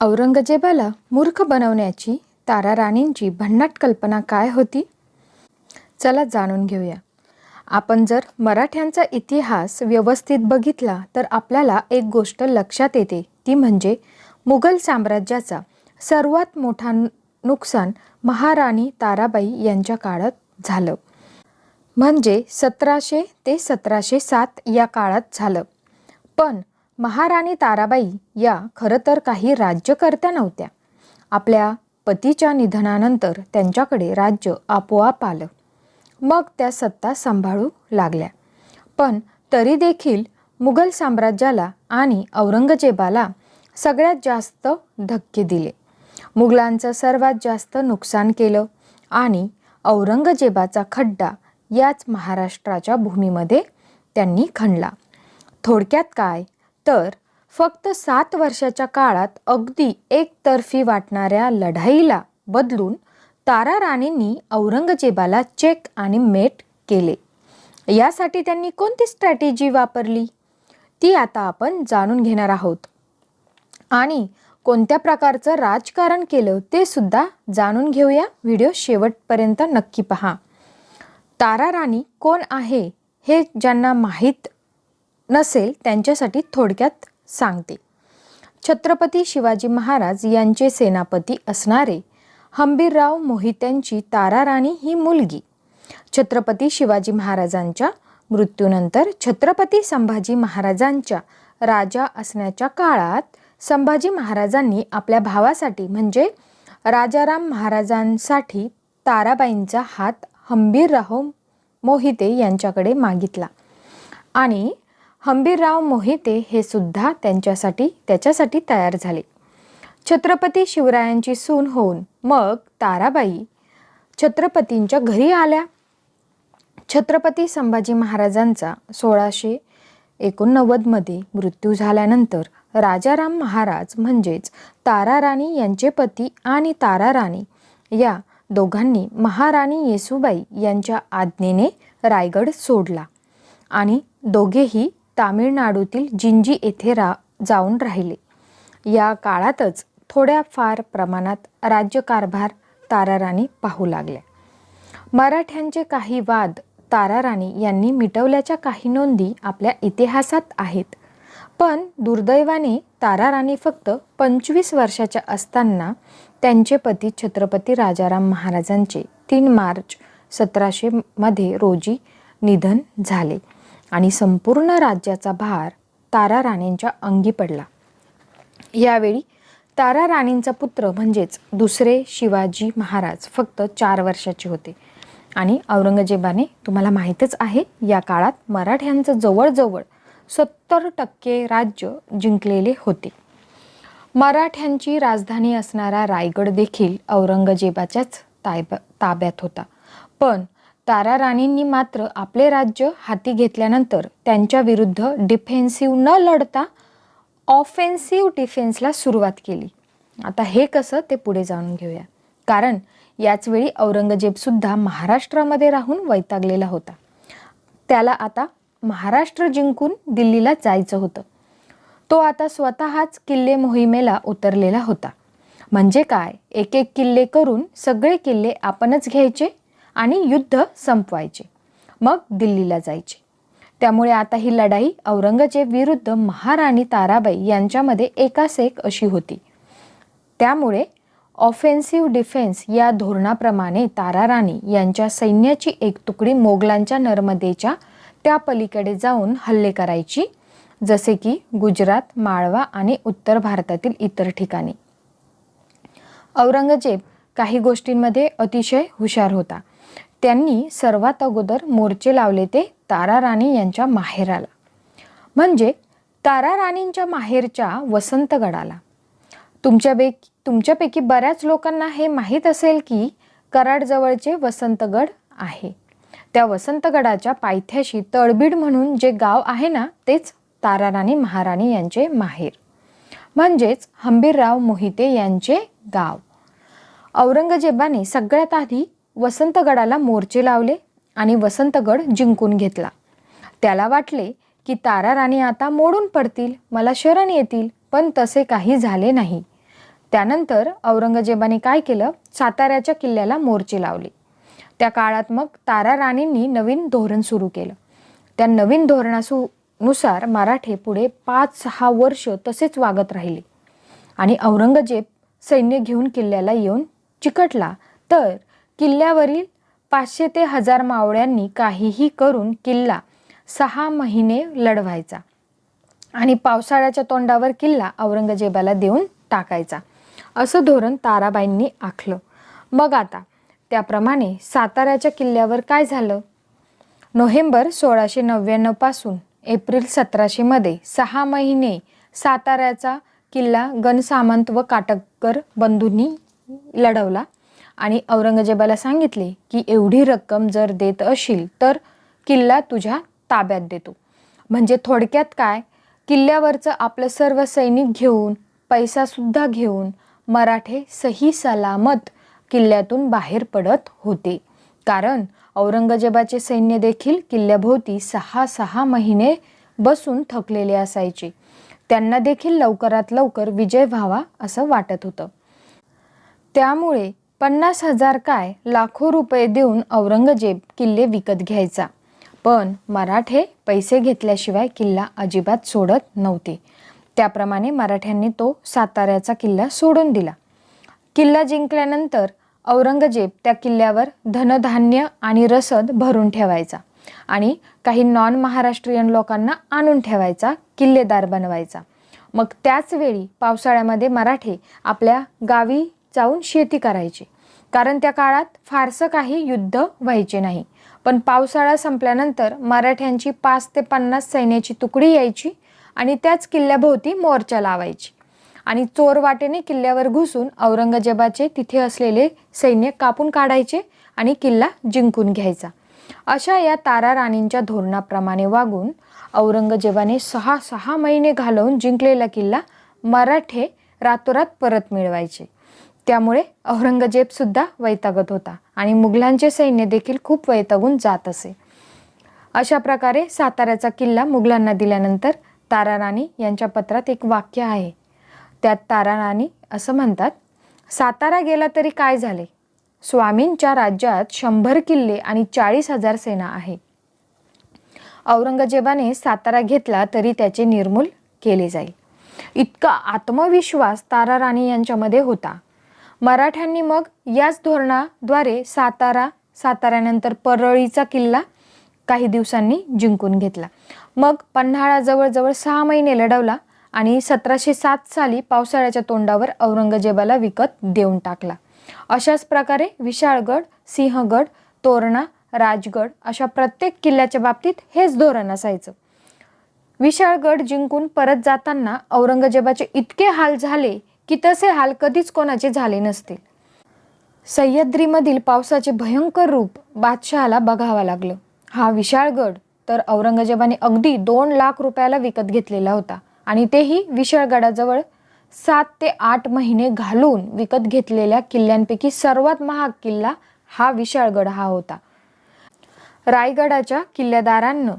औरंगजेबाला मूर्ख बनवण्याची तारा राणींची भन्नाट कल्पना काय होती? चला जाणून घेऊया. आपण जर मराठ्यांचा इतिहास व्यवस्थित बघितला तर आपल्याला एक गोष्ट लक्षात येते. ती म्हणजे मुघल साम्राज्याचा सर्वात मोठा नुकसान महाराणी ताराबाई यांच्या काळात झालं. म्हणजे सतराशे ते सतराशे सात या काळात झालं. पण महाराणी ताराबाई या खरं तर काही राज्यकर्त्या नव्हत्या. आपल्या पतीच्या निधनानंतर त्यांच्याकडे राज्य आपोआप आलं. मग त्या सत्ता सांभाळू लागल्या. पण तरी देखील मुघल साम्राज्याला आणि औरंगजेबाला सगळ्यात जास्त धक्के दिले. मुघलांचं सर्वात जास्त नुकसान केलं आणि औरंगजेबाचा खड्डा याच महाराष्ट्राच्या भूमीमध्ये त्यांनी खणला. थोडक्यात काय तर फक्त सात वर्षाच्या काळात अगदी एकतर्फी वाटणाऱ्या लढाईला बदलून तारा राणींनी औरंगजेबाला चेक आणि मेट केले. यासाठी त्यांनी कोणती स्ट्रॅटेजी वापरली? ती आता आपण जाणून घेणार आहोत. आणि कोणत्या प्रकारचं राजकारण केलं ते सुद्धा जाणून घेऊया. व्हिडिओ शेवटपर्यंत नक्की पहा. तारा राणी कोण आहे हे ज्यांना माहीत नसेल त्यांच्यासाठी थोडक्यात सांगते. छत्रपती शिवाजी महाराज यांचे सेनापती असणारे हंबीरराव मोहित्यांची ताराराणी ही मुलगी. छत्रपती शिवाजी महाराजांच्या मृत्यूनंतर छत्रपती संभाजी महाराजांच्या राजा असण्याच्या काळात संभाजी महाराजांनी आपल्या भावासाठी म्हणजे राजाराम महाराजांसाठी ताराबाईंचा हात हंबीरराव मोहिते यांच्याकडे मागितला. आणि हंबीरराव मोहिते हे सुद्धा त्यांच्यासाठी त्याच्यासाठी तयार झाले. छत्रपती शिवरायांची सून होऊन मग ताराबाई छत्रपतींच्या घरी आल्या. छत्रपती संभाजी महाराजांचा सोळाशे एकोणनव्वदमध्ये मृत्यू झाल्यानंतर राजाराम महाराज म्हणजेच ताराराणी यांचे पती आणि ताराराणी या दोघांनी महाराणी येसुबाई यांच्या आज्ञेने रायगड सोडला आणि दोघेही तामिळनाडूतील जिंजी येथे रा जाऊन राहिले. या काळातच थोड्याफार प्रमाणात राज्यकारभार ताराराणी पाहू लागल्या. मराठ्यांचे काही वाद ताराराणी यांनी मिटवल्याच्या काही नोंदी आपल्या इतिहासात आहेत. पण दुर्दैवाने ताराराणी फक्त पंचवीस वर्षाच्या असताना त्यांचे पती छत्रपती राजाराम महाराजांचे तीन मार्च सतराशे मध्ये रोजी निधन झाले. आणि संपूर्ण राज्याचा भार तारा राणींच्या अंगी पडला. यावेळी तारा राणींचा पुत्र म्हणजेच दुसरे शिवाजी महाराज फक्त चार वर्षाचे होते. आणि औरंगजेबाने तुम्हाला माहीतच आहे या काळात मराठ्यांचं जवळजवळ सत्तर टक्के राज्य जिंकलेले होते. मराठ्यांची राजधानी असणारा रायगड देखील औरंगजेबाच्याच ताब ताब्यात होता. पण तारा राणींनी मात्र आपले राज्य हाती घेतल्यानंतर त्यांच्या विरुद्ध डिफेन्सिव्ह न लढता ऑफेन्सिव्ह डिफेन्सला सुरुवात केली. आता हे कसं ते पुढे जाणून घेऊया. कारण याचवेळी औरंगजेबसुद्धा महाराष्ट्रामध्ये राहून वैतागलेला होता. त्याला आता महाराष्ट्र जिंकून दिल्लीला जायचं होतं. तो आता स्वतःच किल्ले मोहिमेला उतरलेला होता. म्हणजे काय? एक एक किल्ले करून सगळे किल्ले आपणच घ्यायचे? आणि युद्ध संपवायचे. मग दिल्लीला जायचे. त्यामुळे आता ही लढाई औरंगजेब विरुद्ध महाराणी ताराबाई यांच्यामध्ये एकास एक अशी होती. त्यामुळे ऑफेन्सिव्ह डिफेन्स या धोरणाप्रमाणे ताराराणी यांच्या सैन्याची एक तुकडी मोगलांच्या नर्मदेच्या त्या पलीकडे जाऊन हल्ले करायची जसे की गुजरात माळवा आणि उत्तर भारतातील इतर ठिकाणी. औरंगजेब काही गोष्टींमध्ये अतिशय हुशार होता. त्यांनी सर्वात अगोदर मोर्चे लावले ते तारा राणी यांच्या माहेराला. म्हणजे तारा राणींच्या माहेरच्या वसंतगडाला. तुमच्यापैकी तुमच्यापैकी बऱ्याच लोकांना हे माहीत असेल की कराडजवळचे वसंतगड आहे. त्या वसंतगडाच्या पायथ्याशी तळबीड म्हणून जे गाव आहे ना तेच ताराराणी महाराणी यांचे माहेर. म्हणजेच हंबीरराव मोहिते यांचे गाव. औरंगजेबाने सगळ्यात आधी वसंतगडाला मोर्चे लावले आणि वसंतगड जिंकून घेतला. त्याला वाटले की तारा राणी आता मोडून पडतील मला शरण येतील पण तसे काही झाले नाही. त्यानंतर औरंगजेबाने काय केलं? साताऱ्याच्या किल्ल्याला मोर्चे लावले. त्या काळात मग तारा राणींनी नवीन धोरण सुरू केलं. त्या नवीन धोरणासु नुसार मराठे पुढे पाच सहा वर्ष तसेच वागत राहिले. आणि औरंगजेब सैन्य घेऊन किल्ल्याला येऊन चिकटला. तर किल्ल्यावरील पाचशे ते हजार मावळ्यांनी काहीही करून किल्ला सहा महिने लढवायचा आणि पावसाळ्याच्या तोंडावर किल्ला औरंगजेबाला देऊन टाकायचा. असं धोरण ताराबाईंनी आखलं. मग आता त्याप्रमाणे साताऱ्याच्या किल्ल्यावर काय झालं? नोव्हेंबर सोळाशे नव्याण्णवपासून एप्रिल सतराशेमध्ये सहा महिने साताऱ्याचा किल्ला गणसामंत व काटकर बंधूंनी लढवला. आणि औरंगजेबाला सांगितले की एवढी रक्कम जर देत असशील तर किल्ला तुझ्या ताब्यात देतो. म्हणजे थोडक्यात काय? किल्ल्यावरचं आपलं सर्व सैनिक घेऊन पैसासुद्धा घेऊन मराठे सही सलामत किल्ल्यातून बाहेर पडत होते. कारण औरंगजेबाचे सैन्य देखील किल्ल्याभोवती सहा सहा महिने बसून थकलेले असायचे. त्यांना देखील लवकरात लवकर विजय व्हावा असं वाटत होतं. त्यामुळे पन्नास हजार काय लाखो रुपये देऊन औरंगजेब किल्ले विकत घ्यायचा. पण मराठे पैसे घेतल्याशिवाय किल्ला अजिबात सोडत नव्हते. त्याप्रमाणे मराठ्यांनी तो साताऱ्याचा किल्ला सोडून दिला. किल्ला जिंकल्यानंतर औरंगजेब त्या किल्ल्यावर धनधान्य आणि रसद भरून ठेवायचा आणि काही नॉन महाराष्ट्रीयन लोकांना आणून ठेवायचा किल्लेदार बनवायचा. मग त्याच वेळी पावसाळ्यामध्ये मराठे आपल्या गावी जाऊन शेती करायची. कारण त्या काळात फारसं काही युद्ध व्हायचे नाही. पण पावसाळा संपल्यानंतर मराठ्यांची पाच ते पन्नास सैन्याची तुकडी यायची आणि त्याच किल्ल्याभोवती मोर्चा लावायची. आणि चोर वाटेने किल्ल्यावर घुसून औरंगजेबाचे तिथे असलेले सैन्य कापून काढायचे आणि किल्ला जिंकून घ्यायचा. अशा या तारा राणींच्या धोरणाप्रमाणे वागून औरंगजेबाने सहा सहा महिने घालवून जिंकलेला किल्ला मराठे रातोरात परत मिळवायचे. त्यामुळे औरंगजेब सुद्धा वैतागत होता आणि मुघलांचे सैन्य देखील खूप वैतागून जात असे. अशा प्रकारे साताऱ्याचा किल्ला मुघलांना दिल्यानंतर तारा राणी यांच्या पत्रात एक वाक्य आहे. त्यात तारा राणी असं म्हणतात सातारा गेला तरी काय झाले? स्वामींच्या राज्यात शंभर किल्ले आणि चाळीस हजार सेना आहे. औरंगजेबाने सातारा घेतला तरी त्याचे निर्मूल केले जाईल. इतका आत्मविश्वास तारा राणी यांच्यामध्ये होता. मराठ्यांनी मग याच धोरणाद्वारे सातारा साताऱ्यानंतर परळीचा किल्ला काही दिवसांनी जिंकून घेतला. मग पन्हाळा जवळजवळ सहा महिने लढवला आणि सतराशे सात साली पावसाळ्याच्या तोंडावर औरंगजेबाला विकत देऊन टाकला. अशाच प्रकारे विशाळगड सिंहगड तोरणा राजगड अशा प्रत्येक किल्ल्याच्या बाबतीत हेच धोरण असायचं. विशाळगड जिंकून परत जाताना औरंगजेबाचे इतके हाल झाले की तसे हाल कधीच कोणाचे झाले नसतील. सह्याद्रीमधील पावसाचे भयंकर रूप बादशहाला बघावं लागलं. हा विशाळगड तर औरंगजेबाने अगदी दोन लाख रुपयाला विकत घेतलेला होता आणि तेही विशाळगडाजवळ सात ते आठ महिने घालून विकत घेतलेल्या किल्ल्यांपैकी सर्वात महाग किल्ला हा विशाळगड हा होता. रायगडाच्या किल्लेदारांना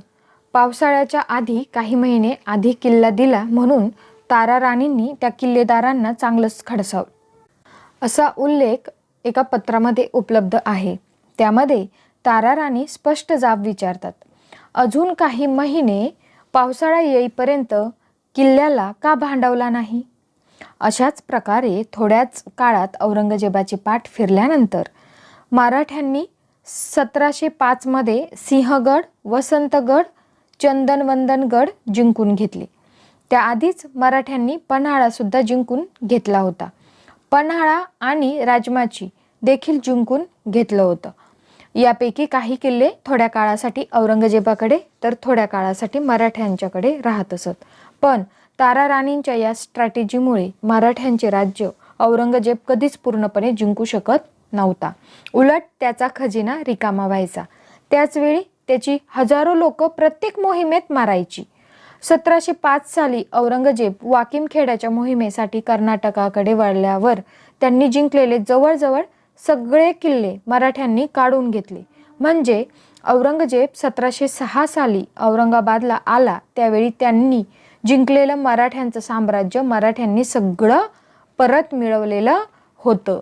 पावसाळ्याच्या आधी काही महिने आधी किल्ला दिला म्हणून तारा राणींनी त्या किल्लेदारांना चांगलंच खडसावलं. असा उल्लेख एका पत्रामध्ये उपलब्ध आहे. त्यामध्ये तारा राणी स्पष्ट जाब विचारतात. अजून काही महिने पावसाळा येईपर्यंत किल्ल्याला का भांडवला नाही? अशाच प्रकारे थोड्याच काळात औरंगजेबाची पाठ फिरल्यानंतर मराठ्यांनी सतराशे पाचमध्ये सिंहगड वसंतगड चंदनवंदनगड जिंकून घेतले. त्याआधीच मराठ्यांनी पन्हाळासुद्धा जिंकून घेतला होता. पन्हाळा आणि राजमाची देखील जिंकून घेतलं होतं. यापैकी काही किल्ले थोड्या काळासाठी औरंगजेबाकडे तर थोड्या काळासाठी मराठ्यांच्याकडे राहत असत. पण तारा राणींच्या या स्ट्रॅटेजीमुळे मराठ्यांचे राज्य औरंगजेब कधीच पूर्णपणे जिंकू शकत नव्हता. उलट त्याचा खजिना रिकामा व्हायचा. त्याचवेळी त्याची हजारो लोक प्रत्येक मोहिमेत मारायची. सतराशे पाच साली औरंगजेब वाकिमखेड्याच्या मोहिमेसाठी कर्नाटकाकडे वळल्यावर त्यांनी जिंकलेले जवळजवळ सगळे किल्ले मराठ्यांनी काढून घेतले. म्हणजे औरंगजेब सतराशे सहा साली औरंगाबादला आला त्यावेळी त्यांनी जिंकलेलं मराठ्यांचं साम्राज्य मराठ्यांनी सगळं परत मिळवलेलं होतं.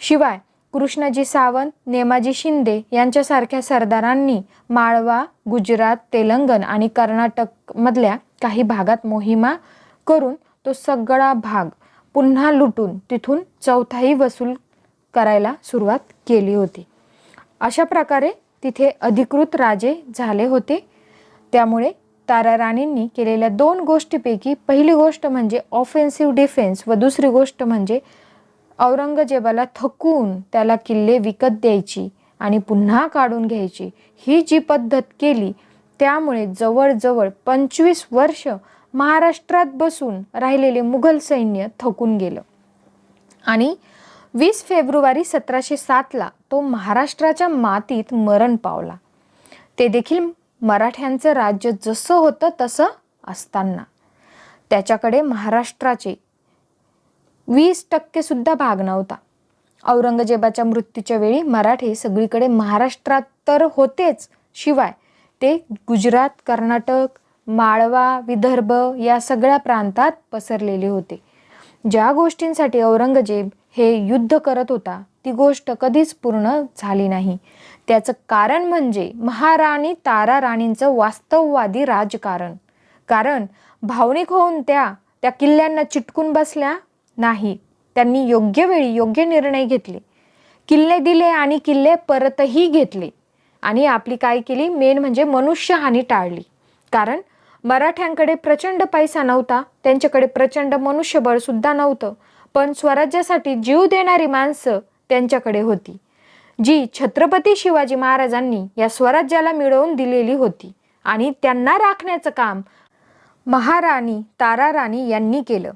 शिवाय कृष्णाजी सावंत नेमाजी शिंदे यांच्यासारख्या सरदारांनी माळवा गुजरात तेलंगण आणि कर्नाटकमधल्या काही भागात मोहिमा करून तो सगळा भाग पुन्हा लुटून तिथून चौथाही वसूल करायला सुरुवात केली होती. अशा प्रकारे तिथे अधिकृत राजे झाले होते. त्यामुळे तारा राणींनी केलेल्या दोन गोष्टीपैकी पहिली गोष्ट म्हणजे ऑफेन्सिव्ह डिफेन्स व दुसरी गोष्ट म्हणजे औरंगजेबाला थकून त्याला किल्ले विकत द्यायची आणि पुन्हा काढून घ्यायची. ही जी पद्धत केली त्यामुळे जवळजवळ पंचवीस वर्ष महाराष्ट्रात बसून राहिलेले मुघल सैन्य थकून गेलं. आणि वीस फेब्रुवारी सतराशे सातला तो महाराष्ट्राच्या मातीत मरण पावला. ते देखील मराठ्यांचं राज्य जसं होतं तसं असताना. त्याच्याकडे महाराष्ट्राचे वीस टक्के सुद्धा भाग नव्हता. औरंगजेबाच्या मृत्यूच्या वेळी मराठे सगळीकडे महाराष्ट्रात तर होतेच. शिवाय ते गुजरात कर्नाटक माळवा विदर्भ या सगळ्या प्रांतात पसरलेले होते. ज्या गोष्टींसाठी औरंगजेब हे युद्ध करत होता ती गोष्ट कधीच पूर्ण झाली नाही. त्याचं कारण म्हणजे महाराणी तारा राणींचं वास्तववादी राजकारण. कारण भावनिक होऊन त्या त्या किल्ल्यांना चिटकून बसल्या नाही. त्यांनी योग्य वेळी योग्य निर्णय घेतले. किल्ले दिले आणि किल्ले परतही घेतले. आणि आपली काय केली? मेन म्हणजे मनुष्यहानी टाळली. कारण मराठ्यांकडे प्रचंड पैसा नव्हता. त्यांच्याकडे प्रचंड मनुष्यबळ सुद्धा नव्हतं. पण स्वराज्यासाठी जीव देणारी माणसं त्यांच्याकडे होती. जी छत्रपती शिवाजी महाराजांनी या स्वराज्याला मिळवून दिलेली होती. आणि त्यांना राखण्याचं काम महाराणी तारा राणी यांनी केलं.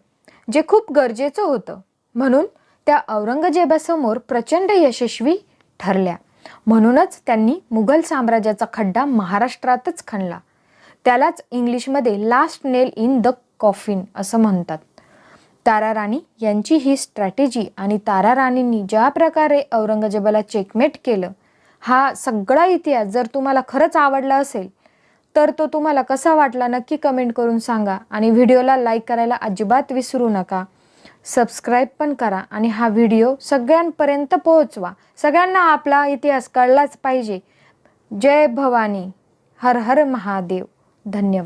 जे खूप गरजेचं होतं. म्हणून त्या औरंगजेबासमोर प्रचंड यशस्वी ठरल्या. म्हणूनच त्यांनी मुघल साम्राज्याचा खड्डा महाराष्ट्रातच खणला. त्यालाच इंग्लिशमध्ये last nail in the coffin असं म्हणतात. तारा राणी यांची ही स्ट्रॅटेजी आणि तारा राणींनी ज्या प्रकारे औरंगजेबाला चेकमेट केलं हा सगळा इतिहास जर तुम्हाला खरंच आवडला असेल तर तो तुम्हाला कसा वाटला नक्की कमेंट करून सांगा. आणि व्हिडिओला लाईक करायला अजिबात विसरू नका. सबस्क्राईब पण करा आणि हा व्हिडिओ सगळ्यांपर्यंत पोहोचवा. सगळ्यांना आपला इतिहास कळलाच पाहिजे. जय भवानी. हर हर महादेव. धन्यवाद.